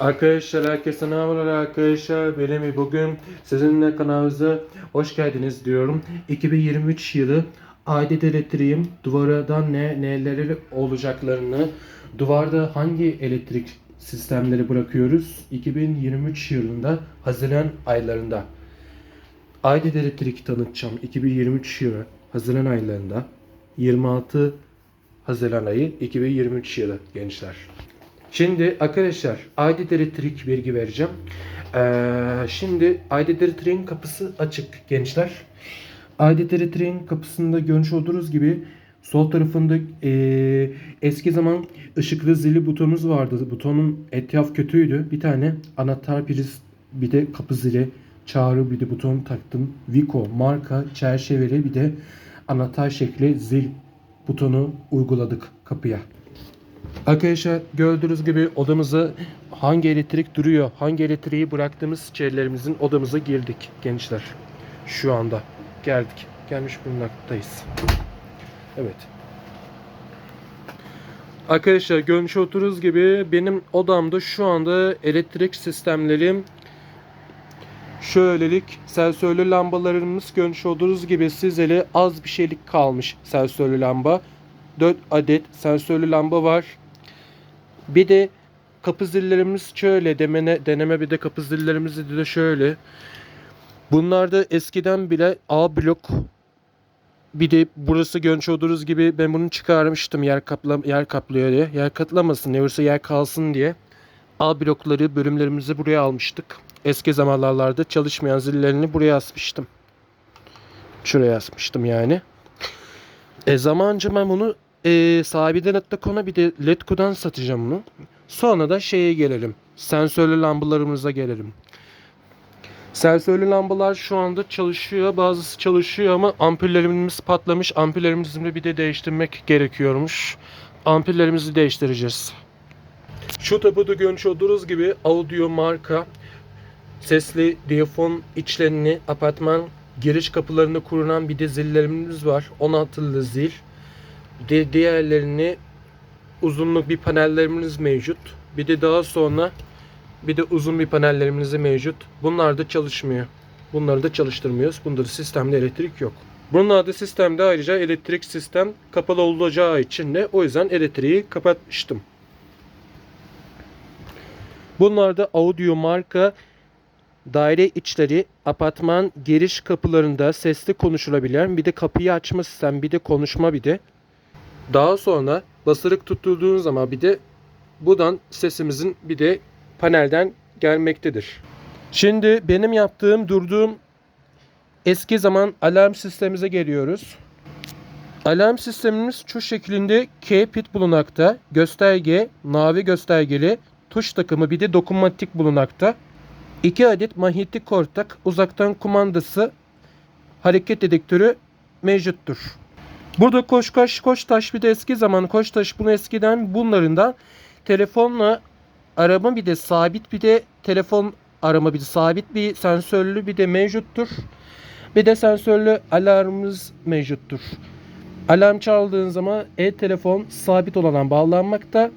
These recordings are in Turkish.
Arkadaşlar herkese merhabalar arkadaşlar. Benim bugün sizinle kanalımıza hoş geldiniz diyorum. 2023 yılı adet elektriğim duvardan ne neleri olacaklarını duvarda hangi elektrik sistemleri bırakıyoruz 2023 yılında Haziran aylarında. Adet elektrik tanıtacağım 2023 yılı Haziran aylarında 26 Haziran ayı 2023 yılı gençler. Şimdi arkadaşlar adet elektrik bilgi vereceğim. Ee, şimdi adet elektriğin kapısı açık gençler. Adet elektriğin kapısında görmüş olduğunuz gibi sol tarafında ee, eski zaman ışıklı zili butonumuz vardı. Butonun etraf kötüydü. Bir tane anahtar priz bir de kapı zili çağrı bir de buton taktım. Vico marka çerçeveli bir de anahtar şekli zil butonu uyguladık kapıya. Arkadaşlar gördüğünüz gibi odamıza hangi elektrik duruyor, hangi elektriği bıraktığımız içerilerimizin odamıza girdik gençler. Şu anda geldik. Gelmiş bulunmaktayız. Evet. Arkadaşlar görmüş olduğunuz gibi benim odamda şu anda elektrik sistemlerim şöylelik sensörlü lambalarımız görmüş olduğunuz gibi sizlere az bir şeylik kalmış sensörlü lamba. 4 adet sensörlü lamba var. Bir de kapı zillerimiz şöyle demene, deneme bir de kapı zillerimiz de şöyle. Bunlarda eskiden bile A blok bir de burası görmüş olduğunuz gibi ben bunu çıkarmıştım yer kapla yer kaplıyor diye. Yer katlamasın, yoksa yer kalsın diye. A blokları bölümlerimizi buraya almıştık. Eski zamanlarda çalışmayan zillerini buraya asmıştım. Şuraya asmıştım yani. E zamanca ben bunu e, sahibinden Netco'na bir de Letco'dan satacağım bunu. Sonra da şeye gelelim. Sensörlü lambalarımıza gelelim. Sensörlü lambalar şu anda çalışıyor. Bazısı çalışıyor ama ampullerimiz patlamış. Ampullerimizi bir de değiştirmek gerekiyormuş. Ampullerimizi değiştireceğiz. Şu tapuda görmüş olduğunuz gibi audio marka sesli diyafon içlerini apartman giriş kapılarında kurulan bir de zillerimiz var. 16'lı zil. De diğerlerini uzunluk bir panellerimiz mevcut. Bir de daha sonra bir de uzun bir panellerimiz mevcut. Bunlar da çalışmıyor. Bunları da çalıştırmıyoruz. Bunda da sistemde elektrik yok. Bunlarda sistemde ayrıca elektrik sistem kapalı olacağı için de o yüzden elektriği kapatmıştım. Bunlarda audio marka daire içleri apartman giriş kapılarında sesli konuşulabilen bir de kapıyı açma sistem bir de konuşma bir de daha sonra basırık tutulduğun zaman bir de buradan sesimizin bir de panelden gelmektedir. Şimdi benim yaptığım durduğum eski zaman alarm sistemimize geliyoruz. Alarm sistemimiz şu şeklinde K pit bulunakta, gösterge, mavi göstergeli, tuş takımı bir de dokunmatik bulunakta. 2 adet manyetik kortak, uzaktan kumandası, hareket dedektörü mevcuttur. Burada koş koş taş bir de eski zaman koş taş bunu eskiden bunlarından telefonla arama bir de sabit bir de telefon arama bir de sabit bir sensörlü bir de mevcuttur. Bir de sensörlü alarmımız mevcuttur. Alarm çaldığın zaman e-telefon sabit olana bağlanmakta.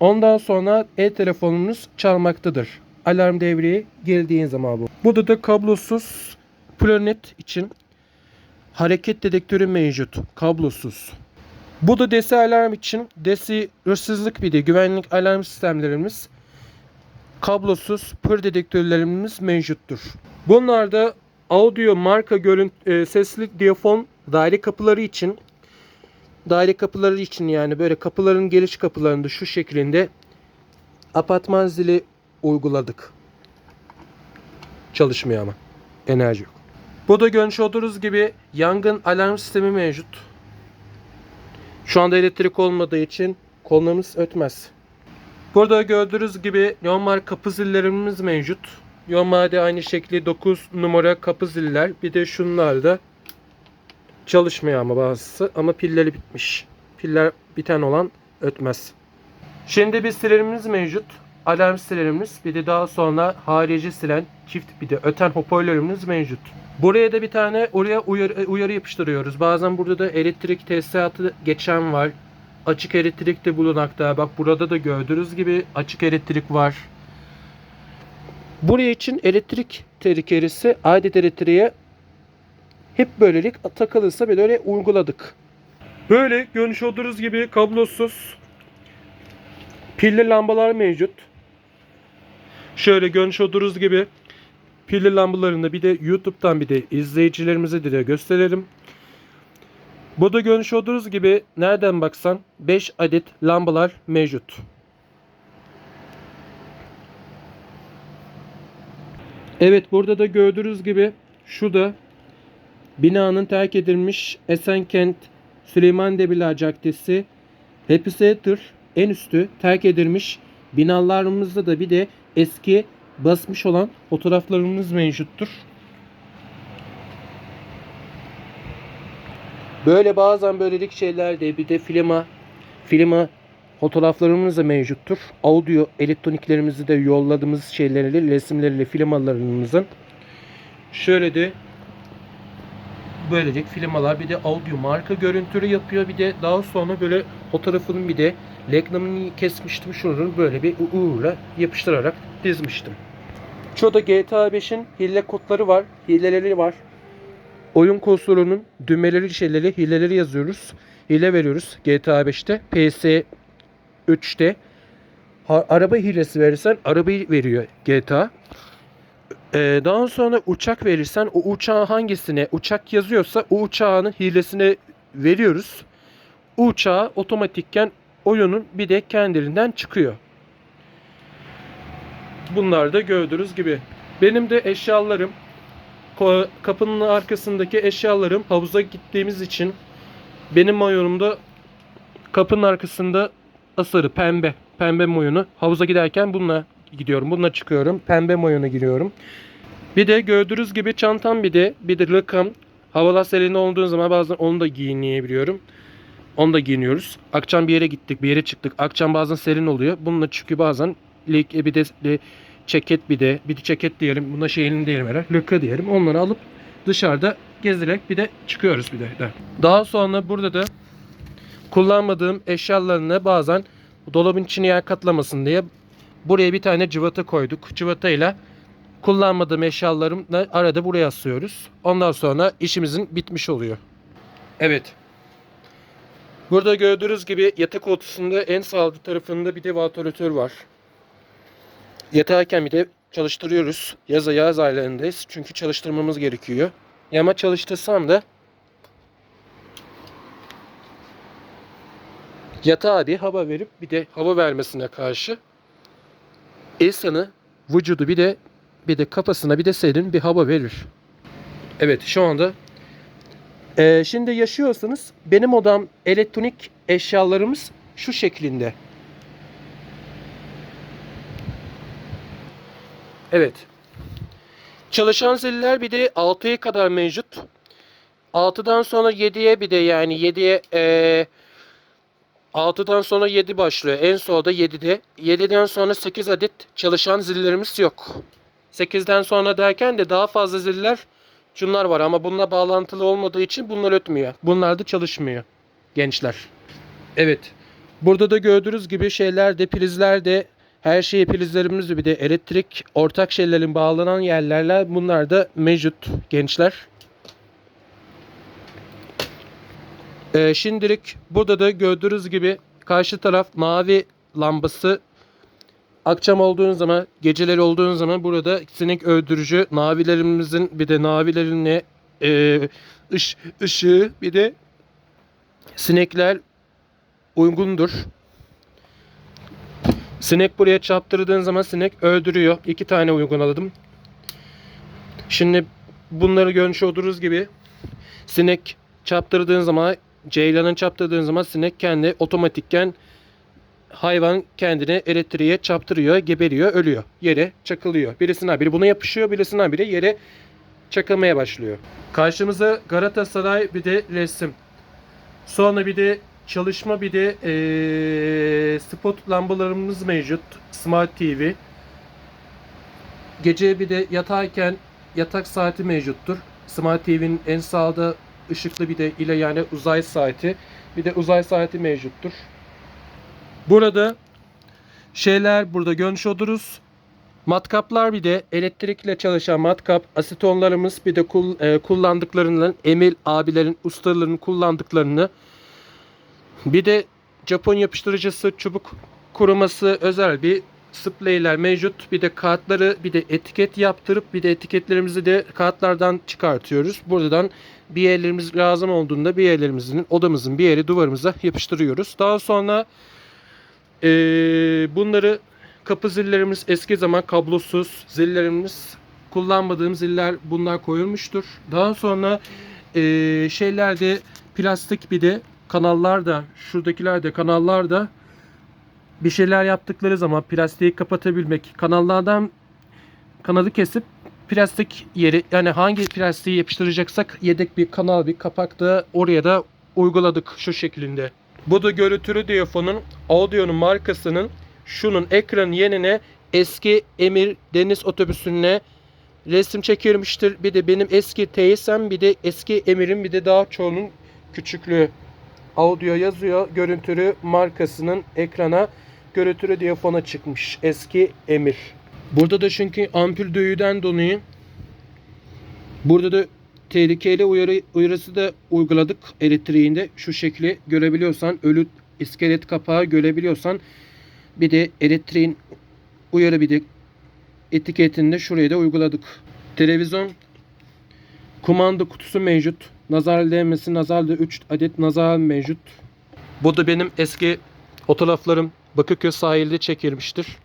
Ondan sonra e-telefonunuz çalmaktadır. Alarm devreye girdiğin zaman bu. Burada da kablosuz planet için hareket dedektörü mevcut. Kablosuz. Bu da DESI alarm için DESI hırsızlık bir de güvenlik alarm sistemlerimiz kablosuz pır dedektörlerimiz mevcuttur. Bunlarda audio marka görüntü e, sesli diyafon daire kapıları için daire kapıları için yani böyle kapıların geliş kapılarında şu şeklinde apartman zili uyguladık. Çalışmıyor ama. Enerji yok. Bu da görmüş olduğunuz gibi yangın alarm sistemi mevcut. Şu anda elektrik olmadığı için kollarımız ötmez. Burada gördüğünüz gibi normal kapı zillerimiz mevcut. Normalde aynı şekli 9 numara kapı ziller. Bir de şunlar da çalışmıyor ama bazısı. Ama pilleri bitmiş. Piller biten olan ötmez. Şimdi bir silerimiz mevcut. Alarm silerimiz. Bir de daha sonra harici silen çift bir de öten hoparlörümüz mevcut. Buraya da bir tane oraya uyarı, uyarı yapıştırıyoruz. Bazen burada da elektrik tesisatı geçen var. açık elektrik de bulunakta. Bak burada da gördüğünüz gibi açık elektrik var. Buraya için elektrik tehlikelisi adet elektriğe hep böylelik takılırsa böyle uyguladık. Böyle görmüş olduğunuz gibi kablosuz pilli lambalar mevcut. Şöyle görmüş olduğunuz gibi pilli lambalarını bir de YouTube'dan bir de izleyicilerimize de gösterelim. Burada görmüş olduğunuz gibi nereden baksan 5 adet lambalar mevcut. Evet burada da gördüğünüz gibi şurada binanın terk edilmiş Esenkent Süleyman Demirel Caddesi Epicenter en üstü terk edilmiş binalarımızda da bir de eski basmış olan fotoğraflarımız mevcuttur. Böyle bazen böylelik şeyler de bir de filma filma fotoğraflarımız da mevcuttur. Audio elektroniklerimizi de yolladığımız şeylerle resimleriyle filmalarımızın şöyle de böylelik filmalar bir de audio marka görüntülü yapıyor bir de daha sonra böyle fotoğrafının bir de reklamını kesmiştim şunun böyle bir uğurla yapıştırarak dizmiştim. Şurada GTA 5'in hile kodları var, hileleri var. Oyun konsolunun düğmeleri şeyleri hileleri yazıyoruz. Hile veriyoruz GTA 5'te. PS 3'te ha- araba hilesi verirsen arabayı veriyor GTA. Ee, daha sonra uçak verirsen o uçağın hangisine uçak yazıyorsa o uçağın hilesini veriyoruz. Uçağı otomatikken oyunun bir de kendiliğinden çıkıyor. Bunlar da gördüğünüz gibi. Benim de eşyalarım kapının arkasındaki eşyalarım havuza gittiğimiz için benim mayonumda kapının arkasında asarı pembe. Pembe mayonu. Havuza giderken bununla gidiyorum. Bununla çıkıyorum. Pembe mayona giriyorum. Bir de gördüğünüz gibi çantam bir de bir de rakam. Havalar serin olduğu zaman bazen onu da giyinleyebiliyorum. Onu da giyiniyoruz. Akşam bir yere gittik, bir yere çıktık. Akşam bazen serin oluyor. Bununla çünkü bazen lik- bir de de ceket bir de bir de ceket diyelim. Buna şeyini diyelim herhalde. Lıka diyelim. Onları alıp dışarıda gezerek bir de çıkıyoruz bir de. Daha sonra burada da kullanmadığım eşyalarını bazen dolabın içine yer katlamasın diye buraya bir tane cıvata koyduk. Cıvatayla kullanmadığım eşyalarımla arada buraya asıyoruz. Ondan sonra işimizin bitmiş oluyor. Evet. Burada gördüğünüz gibi yatak odasında en sağ tarafında bir de vantilatör var. Yatarken bir de çalıştırıyoruz. Yaz, yaz aylarındayız. Çünkü çalıştırmamız gerekiyor. Ya ama çalıştırsam da yatağa bir hava verip bir de hava vermesine karşı insanı vücudu bir de bir de kafasına bir de serin bir hava verir. Evet şu anda Ee, şimdi yaşıyorsanız benim odam elektronik eşyalarımız şu şeklinde. Evet. Çalışan ziller bir de 6'ya kadar mevcut. 6'dan sonra 7'ye bir de yani 7'ye ee, 6'dan sonra 7 başlıyor. En solda 7'de. 7'den sonra 8 adet çalışan zillerimiz yok. 8'den sonra derken de daha fazla ziller şunlar var ama bununla bağlantılı olmadığı için bunlar ötmüyor. Bunlar da çalışmıyor gençler. Evet. Burada da gördüğünüz gibi şeyler de prizler de her şey prizlerimiz bir de elektrik ortak şeylerin bağlanan yerlerle bunlar da mevcut gençler. Ee, şimdilik burada da gördüğünüz gibi karşı taraf mavi lambası akşam olduğun zaman geceleri olduğun zaman burada sinek öldürücü navilerimizin bir de navilerine e, ış, ışığı bir de sinekler uygundur. Sinek buraya çarptırdığın zaman sinek öldürüyor. İki tane uyguladım. Şimdi bunları görmüş olduğunuz gibi sinek çarptırdığın zaman ceylanın çarptırdığın zaman sinek kendi otomatikken hayvan kendini elektriğe çarptırıyor, geberiyor, ölüyor. Yere çakılıyor. Birisinden biri buna yapışıyor, birisinden biri yere çakılmaya başlıyor. Karşımıza Galatasaray bir de resim. Sonra bir de çalışma bir de eee, spot lambalarımız mevcut. Smart TV. Gece bir de yatarken yatak saati mevcuttur. Smart TV'nin en sağda ışıklı bir de ile yani uzay saati. Bir de uzay saati mevcuttur. Burada şeyler burada görmüş oluruz. Matkaplar bir de elektrikle çalışan matkap, asetonlarımız bir de kul- e, kullandıklarının Emil abilerin, ustaların kullandıklarını bir de Japon yapıştırıcısı, çubuk kuruması özel bir spreyler mevcut. Bir de kağıtları bir de etiket yaptırıp bir de etiketlerimizi de kağıtlardan çıkartıyoruz. Buradan bir yerlerimiz lazım olduğunda bir yerlerimizin odamızın bir yeri duvarımıza yapıştırıyoruz. Daha sonra eee, bunları kapı zillerimiz eski zaman kablosuz zillerimiz kullanmadığım ziller bunlar koyulmuştur. Daha sonra eee şeylerde plastik bir de kanallarda şuradakiler de kanallarda bir şeyler yaptıkları zaman plastiği kapatabilmek kanallardan kanalı kesip plastik yeri yani hangi plastiği yapıştıracaksak yedek bir kanal bir kapak da oraya da uyguladık şu şeklinde. Bu da görüntülü diyafonun audio'nun markasının şunun ekran yenine eski Emir Deniz Otobüsü'ne resim çekilmiştir. Bir de benim eski teyzem bir de eski Emir'in bir de daha çoğunun küçüklüğü. Audio yazıyor. Görüntülü markasının ekrana görüntülü diyafona çıkmış. Eski Emir. Burada da çünkü ampul düğüden dolayı burada da tehlikeli uyarı, uyarısı da uyguladık elektriğinde. Şu şekli görebiliyorsan ölü iskelet kapağı görebiliyorsan bir de elektriğin uyarı bir de etiketinde şuraya da uyguladık. Televizyon kumanda kutusu mevcut. Nazar değmesi nazarda 3 adet nazar mevcut. Bu da benim eski fotoğraflarım Bakırköy sahilde çekilmiştir.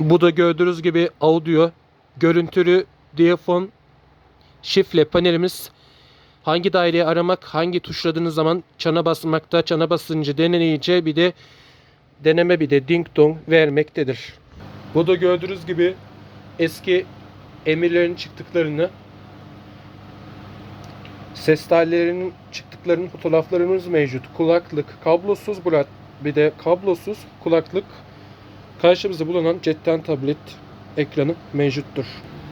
Bu da gördüğünüz gibi audio, görüntülü diyafon, şifre panelimiz. Hangi daireyi aramak, hangi tuşladığınız zaman çana basmakta, çana basınca deneyince bir de deneme bir de ding dong vermektedir. Bu da gördüğünüz gibi eski emirlerin çıktıklarını ses tellerinin çıktıklarının fotoğraflarımız mevcut. Kulaklık, kablosuz bulat, bir de kablosuz kulaklık karşımızda bulunan cepten tablet ekranı mevcuttur.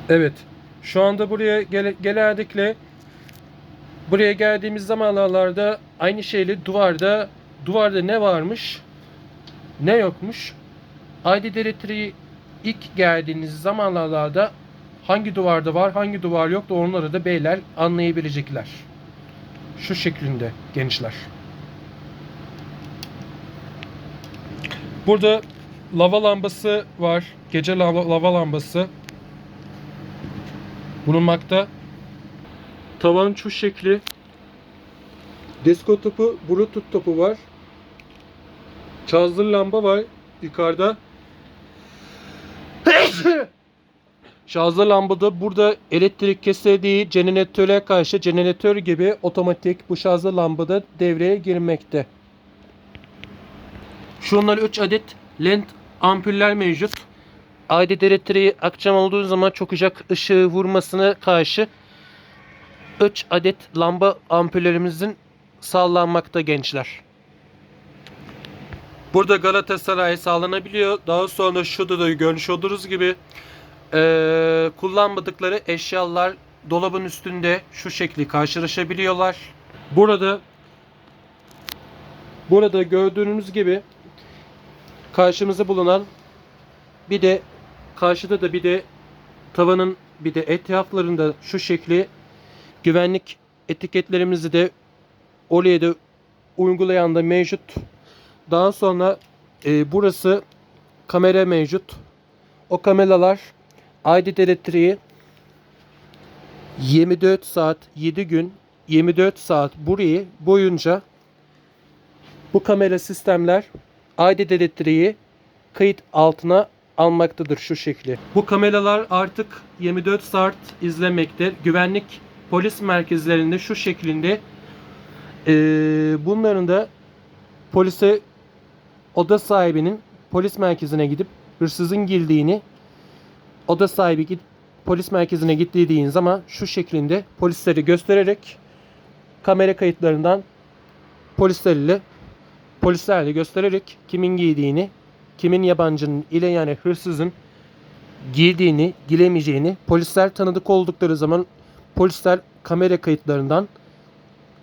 Evet. Şu anda buraya gele, geldikle buraya geldiğimiz zamanlarda aynı şeyle duvarda duvarda ne varmış ne yokmuş. ID Directory ilk geldiğiniz zamanlarda hangi duvarda var hangi duvar yok da onları da beyler anlayabilecekler. Şu şeklinde gençler. Burada lava lambası var. Gece lava, lava lambası bulunmakta. Tavanın şu şekli. Disco topu, bluetooth topu var. Charger lamba var yukarıda. Şarjlı lambada burada elektrik kesildiği jeneratöre karşı jeneratör gibi otomatik bu şarjlı lambada devreye girmekte. Şunlar 3 adet led ampuller mevcut. ID direktörü akşam olduğu zaman çok sıcak ışığı vurmasına karşı 3 adet lamba ampullerimizin sağlanmakta gençler. Burada Galatasaray sağlanabiliyor. Daha sonra şurada da görmüş olduğunuz gibi eee, kullanmadıkları eşyalar dolabın üstünde şu şekli karşılaşabiliyorlar. Burada burada gördüğünüz gibi karşımızda bulunan bir de karşıda da bir de tavanın bir de etraflarında şu şekli güvenlik etiketlerimizi de oraya da uygulayan da mevcut. Daha sonra e, burası kamera mevcut. O kameralar ID elektriği 24 saat 7 gün 24 saat burayı boyunca bu kamera sistemler ID elektriği kayıt altına almaktadır şu şekli. Bu kameralar artık 24 saat izlemekte. Güvenlik polis merkezlerinde şu şeklinde eee, bunların da polise oda sahibinin polis merkezine gidip hırsızın girdiğini oda sahibi git polis merkezine gittiğin zaman şu şeklinde polisleri göstererek kamera kayıtlarından polislerle polislerle göstererek kimin giydiğini, kimin yabancının ile yani hırsızın girdiğini, giremeyeceğini polisler tanıdık oldukları zaman polisler kamera kayıtlarından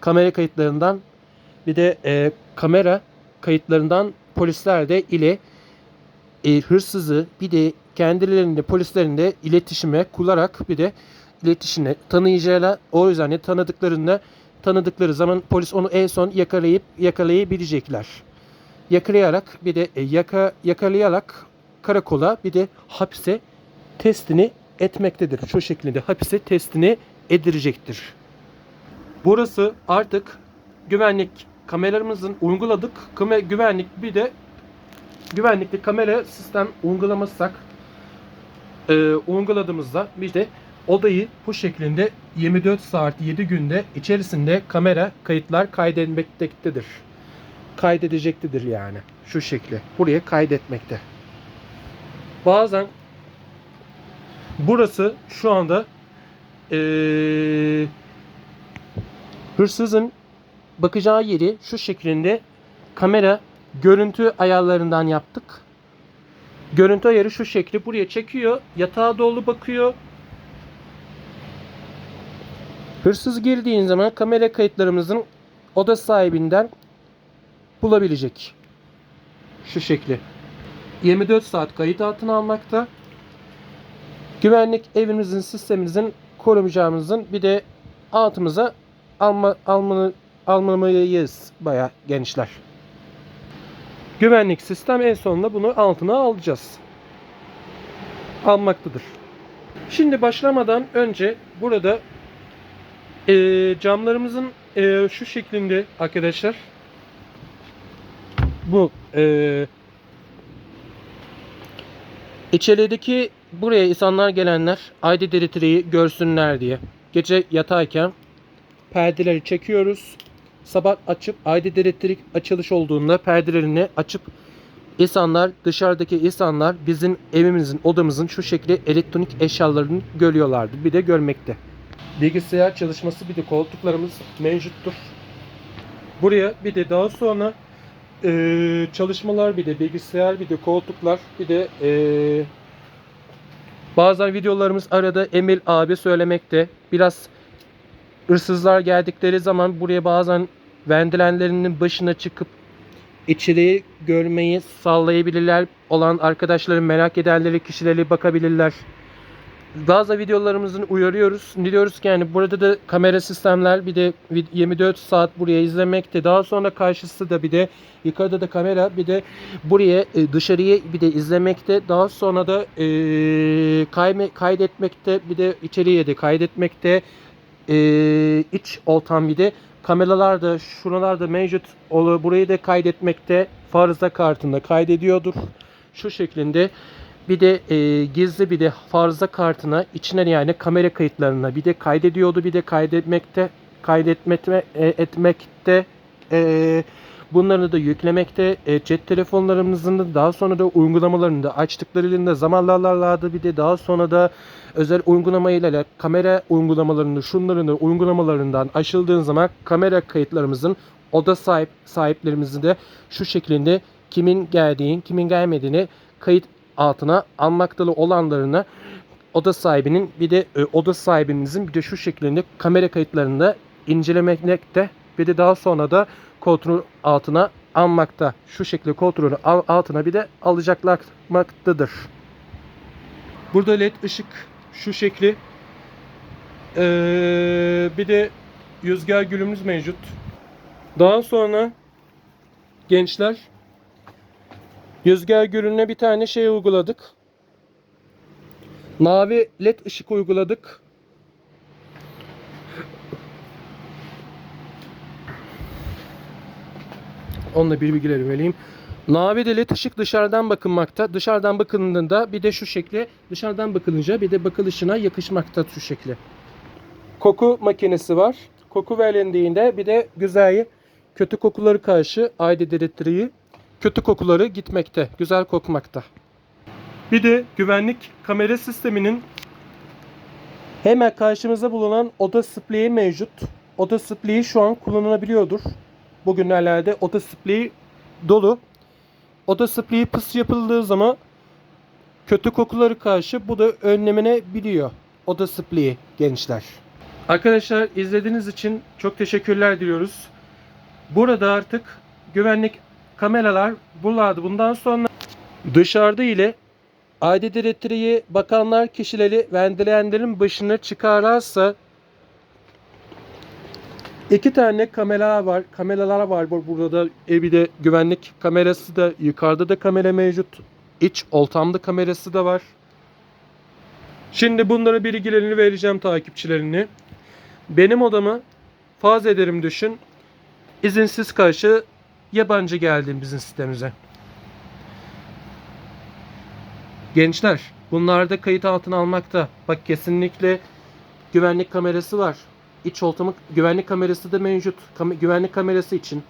kamera kayıtlarından bir de e, kamera kayıtlarından polisler de ile e, hırsızı bir de kendilerinde polislerinde iletişime kurarak bir de iletişime tanıyıcıyla o yüzden de tanıdıklarında tanıdıkları zaman polis onu en son yakalayıp yakalayabilecekler. Yakalayarak bir de e, yaka, yakalayarak karakola bir de hapse testini etmektedir. Şu şekilde hapise testini edilecektir. Burası artık güvenlik kameralarımızın uyguladık. Kame- güvenlik bir de güvenlikli kamera sistem uygulamazsak e, uyguladığımızda bir de odayı bu şeklinde 24 saat 7 günde içerisinde kamera kayıtlar kaydetmektedir. Kaydedecektedir yani. Şu şekli. Buraya kaydetmekte. Bazen burası şu anda eee hırsızın bakacağı yeri şu şeklinde kamera görüntü ayarlarından yaptık. Görüntü ayarı şu şekli buraya çekiyor. Yatağa doğru bakıyor. Hırsız girdiğin zaman kamera kayıtlarımızın oda sahibinden bulabilecek. Şu şekli. 24 saat kayıt altına almakta. Güvenlik evimizin, sistemimizin korumayacağımızın bir de altımıza alma, almanı, almamalıyız baya gençler. Güvenlik sistem en sonunda bunu altına alacağız. Almaktadır. Şimdi başlamadan önce burada eee, camlarımızın eee, şu şeklinde arkadaşlar bu eee içerideki buraya insanlar gelenler ID Directory'yi görsünler diye gece yatayken perdeleri çekiyoruz. Sabah açıp ID Directory açılış olduğunda perdelerini açıp insanlar dışarıdaki insanlar bizim evimizin odamızın şu şekilde elektronik eşyalarını görüyorlardı. Bir de görmekte. Bilgisayar çalışması bir de koltuklarımız mevcuttur. Buraya bir de daha sonra eee, çalışmalar bir de bilgisayar bir de koltuklar bir de eee, bazen videolarımız arada Emil abi söylemekte. Biraz hırsızlar geldikleri zaman buraya bazen vendilenlerinin başına çıkıp içeriği görmeyi sağlayabilirler. Olan arkadaşların merak edenleri kişileri bakabilirler. Bazı videolarımızın uyarıyoruz. Diyoruz ki yani burada da kamera sistemler bir de vid- 24 saat buraya izlemekte. Daha sonra karşısı da bir de yukarıda da kamera bir de buraya e, dışarıya bir de izlemekte. Daha sonra da e, kayme- kaydetmekte bir de içeriye de kaydetmekte. E, iç ortam bir de kameralar da şuralarda mevcut. Burayı da kaydetmekte. Farıza kartında kaydediyordur. Şu şeklinde bir de e, gizli bir de farza kartına içine yani kamera kayıtlarına bir de kaydediyordu bir de kaydetmekte kaydetmekte e, etmekte e, bunları da yüklemekte e, cep telefonlarımızın da daha sonra da uygulamalarını da açtıklarında zamanlarlarda bir de daha sonra da özel uygulamayla kamera uygulamalarını şunların da uygulamalarından açıldığın zaman kamera kayıtlarımızın oda sahip sahiplerimizin de şu şekilde kimin geldiğini kimin gelmediğini kayıt altına almaktalı olanlarını oda sahibinin bir de e, oda sahibimizin bir de şu şekilde kamera kayıtlarında incelemekte bir de daha sonra da kontrol altına almakta. Şu şekilde kontrolü al- altına bir de alacaklarmaktadır. Burada led ışık şu şekli. Ee, bir de rüzgar gülümüz mevcut. Daha sonra gençler Rüzgar gülüne bir tane şey uyguladık. Mavi led ışık uyguladık. Onunla bir bilgileri vereyim. Mavi de led ışık dışarıdan bakılmakta. Dışarıdan bakıldığında bir de şu şekli dışarıdan bakılınca bir de bakılışına yakışmakta şu şekli. Koku makinesi var. Koku verildiğinde bir de güzel kötü kokuları karşı ID Directory'yi kötü kokuları gitmekte, güzel kokmakta. Bir de güvenlik kamera sisteminin hemen karşımızda bulunan oda spreyi mevcut. Oda spreyi şu an kullanılabiliyordur. Bugünlerde oda spreyi dolu. Oda spreyi pıs yapıldığı zaman kötü kokuları karşı bu da önlemine biliyor. Oda spreyi gençler. Arkadaşlar izlediğiniz için çok teşekkürler diliyoruz. Burada artık güvenlik kameralar buralarda. Bundan sonra dışarıda ile aidat elektriği bakanlar kişileri vendilenlerin başına çıkararsa iki tane kameralar var. Kameralar var bu- burada. E bir de güvenlik kamerası da yukarıda da kamera mevcut. İç oltamda kamerası da var. Şimdi bunların bilgilerini vereceğim takipçilerini. Benim odamı faz ederim düşün. İzinsiz karşı yabancı geldim bizim sitemize. Gençler bunlarda kayıt altına almakta. Bak kesinlikle güvenlik kamerası var. İç oltamı güvenlik kamerası da mevcut. Kam- güvenlik kamerası için.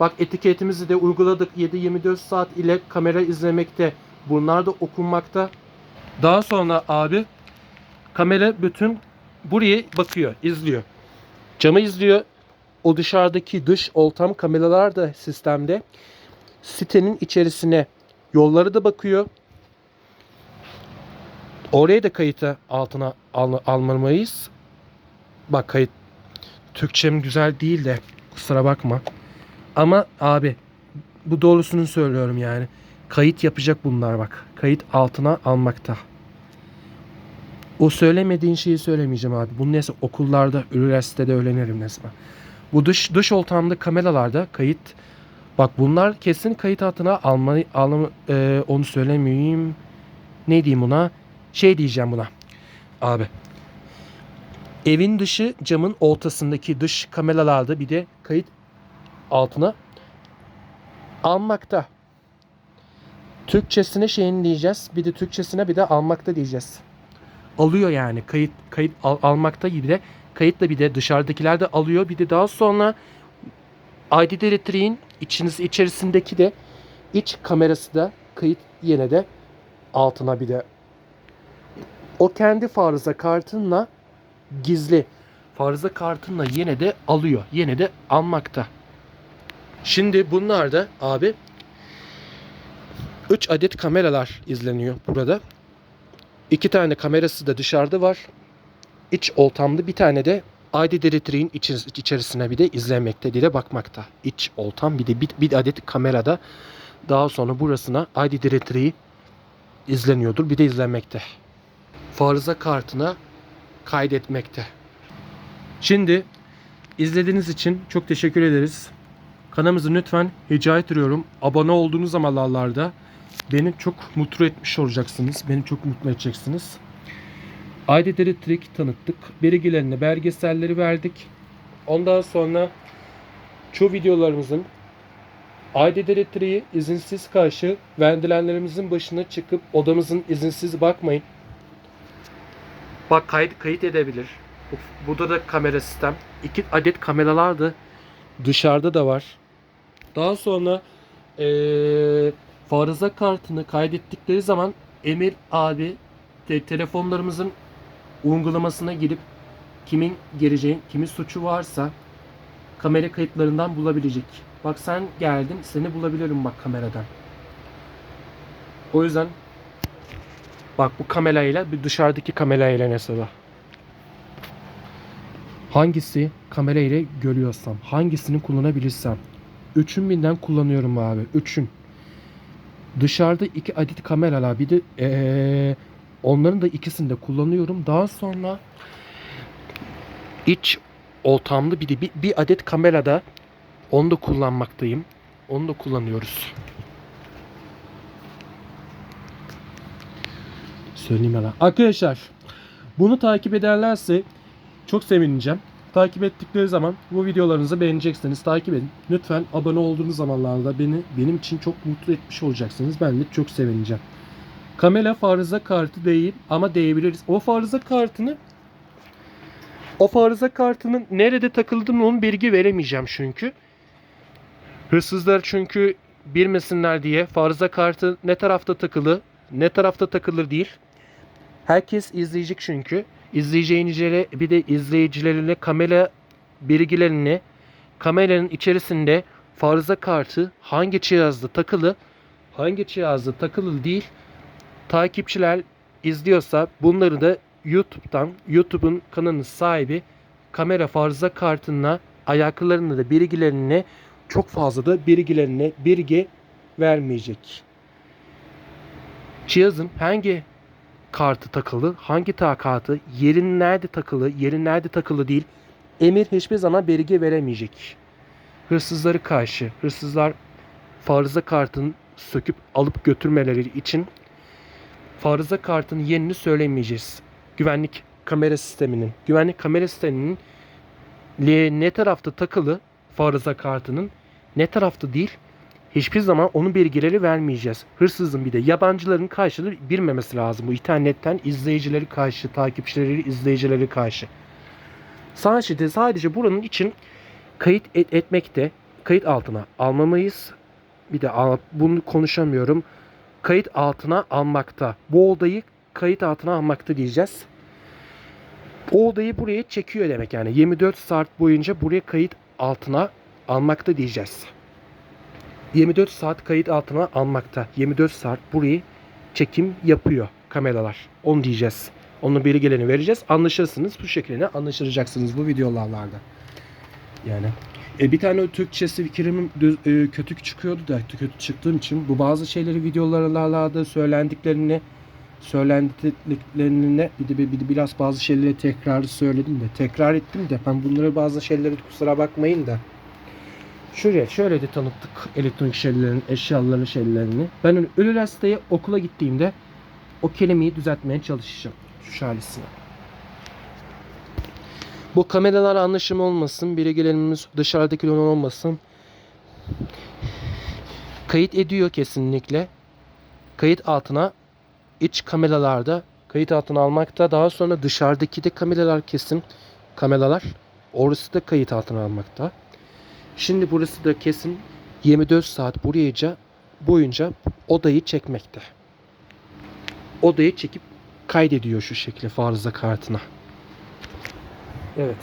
Bak etiketimizi de uyguladık. 7-24 saat ile kamera izlemekte. Bunlar da okunmakta. Daha sonra abi kamera bütün buraya bakıyor, izliyor. Camı izliyor. O dışarıdaki dış oltam kameralar da sistemde. Sitenin içerisine yolları da bakıyor. Oraya da kayıta altına al, almalıyız. Bak kayıt Türkçem güzel değil de kusura bakma. Ama abi bu doğrusunu söylüyorum yani. Kayıt yapacak bunlar bak. Kayıt altına almakta. O söylemediğin şeyi söylemeyeceğim abi. Bunu neyse okullarda, üniversitede öğrenirim resmen. Bu dış dış ortamda kameralarda kayıt bak bunlar kesin kayıt altına alma, alma e, onu söylemeyeyim. Ne diyeyim buna? Şey diyeceğim buna. Abi. Evin dışı camın ortasındaki dış kameralarda bir de kayıt altına almakta. Türkçesine şeyini diyeceğiz. Bir de Türkçesine bir de almakta diyeceğiz. Alıyor yani. Kayıt kayıt al- almakta gibi de kayıtla bir de dışarıdakiler de alıyor. Bir de daha sonra ID elektriğin içiniz içerisindeki de iç kamerası da kayıt yine de altına bir de o kendi farıza kartınla gizli farıza kartınla yine de alıyor. Yine de almakta. Şimdi bunlar da abi 3 adet kameralar izleniyor burada. İki tane kamerası da dışarıda var. İç oltamlı bir tane de ID içi- içerisine bir de izlemekte diye bakmakta. İç oltam bir de bir, bir adet kamerada daha sonra burasına ID elektriği izleniyordur. Bir de izlenmekte. Farıza kartına kaydetmekte. Şimdi izlediğiniz için çok teşekkür ederiz. Kanalımızı lütfen rica ediyorum. Abone olduğunuz zamanlarda beni çok mutlu etmiş olacaksınız. Beni çok mutlu edeceksiniz. Adet elektrik tanıttık. Bilgilerini, belgeselleri verdik. Ondan sonra şu videolarımızın Adet elektriği izinsiz karşı vendilenlerimizin başına çıkıp odamızın izinsiz bakmayın. Bak kayıt, kayıt edebilir. Bu- Burada da kamera sistem. İki adet kameralar da dışarıda da var. Daha sonra eee farıza kartını kaydettikleri zaman Emir abi te- telefonlarımızın uygulamasına girip kimin gireceğin, kimin suçu varsa kamera kayıtlarından bulabilecek. Bak sen geldin, seni bulabilirim bak kameradan. O yüzden bak bu kamerayla bir dışarıdaki kamerayla mesela. Hangisi kamera ile görüyorsam, hangisini kullanabilirsem. Üçün binden kullanıyorum abi. Üçün. Dışarıda iki adet kameralar bir de eee, onların da ikisini de kullanıyorum. Daha sonra iç ortamda bir bir, bir adet kamerada onu da kullanmaktayım. Onu da kullanıyoruz. Söyleyeyim hala. Arkadaşlar bunu takip ederlerse çok sevineceğim. Takip ettikleri zaman bu videolarınızı beğeneceksiniz. Takip edin. Lütfen abone olduğunuz zamanlarda beni benim için çok mutlu etmiş olacaksınız. Ben de çok sevineceğim. Kamera farıza kartı değil ama değebiliriz. O farıza kartını o farıza kartının nerede takıldığını onun bilgi veremeyeceğim çünkü. Hırsızlar çünkü bilmesinler diye farıza kartı ne tarafta takılı, ne tarafta takılır değil. Herkes izleyecek çünkü. İzleyeceğinizlere bir de izleyicilerine kamera bilgilerini kameranın içerisinde farıza kartı hangi cihazda takılı, hangi cihazda takılı değil takipçiler izliyorsa bunları da YouTube'dan YouTube'un kanalının sahibi kamera farıza kartına ayaklarını da bilgilerini çok fazla da bilgilerine bilgi vermeyecek. Cihazın hangi kartı takılı, hangi ta kartı, yerin nerede takılı, yerin nerede takılı değil. Emir hiçbir zaman bilgi veremeyecek. Hırsızları karşı, hırsızlar farıza kartını söküp alıp götürmeleri için farıza kartının yerini söylemeyeceğiz. Güvenlik kamera sisteminin. Güvenlik kamera sisteminin ne tarafta takılı farıza kartının ne tarafta değil hiçbir zaman onun bilgileri vermeyeceğiz. Hırsızın bir de yabancıların karşılığı bilmemesi lazım. Bu internetten izleyicileri karşı, takipçileri, izleyicileri karşı. Sadece sadece buranın için kayıt et, etmekte kayıt altına almamayız. Bir de bunu konuşamıyorum. Kayıt altına almakta. Bu odayı kayıt altına almakta diyeceğiz. O odayı buraya çekiyor demek yani. 24 saat boyunca buraya kayıt altına almakta diyeceğiz. 24 saat kayıt altına almakta. 24 saat burayı çekim yapıyor kameralar. Onu diyeceğiz. Onun bilgilerini vereceğiz. Anlaşırsınız. Bu şekilde anlaşılacaksınız bu videolarda. Yani e, bir tane Türkçesi fikrimin düz- e, kötü çıkıyordu da kötü çıktığım için bu bazı şeyleri videolarda söylendiklerini söylendiklerini bir de, bir de biraz bazı şeyleri tekrar söyledim de tekrar ettim de ben bunları bazı şeyleri kusura bakmayın da Şöyle, şöyle de tanıttık elektronik şeylerin, eşyaların şeylerini. Ben üniversiteye okula gittiğimde o kelimeyi düzeltmeye çalışacağım. Şu şalisine. Bu kameralar anlaşımı olmasın, bilgilerimiz dışarıdaki olan olmasın. Kayıt ediyor kesinlikle. Kayıt altına iç kameralarda kayıt altına almakta. Daha sonra dışarıdaki de kameralar kesin kameralar. Orası da kayıt altına almakta. Şimdi burası da kesin 24 saat buraya boyunca odayı çekmekte. Odayı çekip kaydediyor şu şekilde farıza kartına. Evet.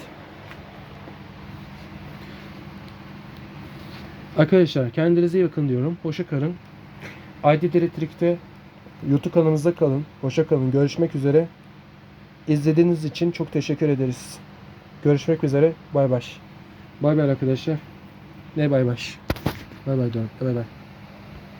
Arkadaşlar kendinize iyi bakın diyorum. Hoşça kalın. ID Elektrik'te YouTube kanalımızda kalın. Hoşça kalın. Görüşmek üzere. İzlediğiniz için çok teşekkür ederiz. Görüşmek üzere. Bay bay. Bay bay arkadaşlar. Ne bay bay. Bay bay diyorum. Bay bay.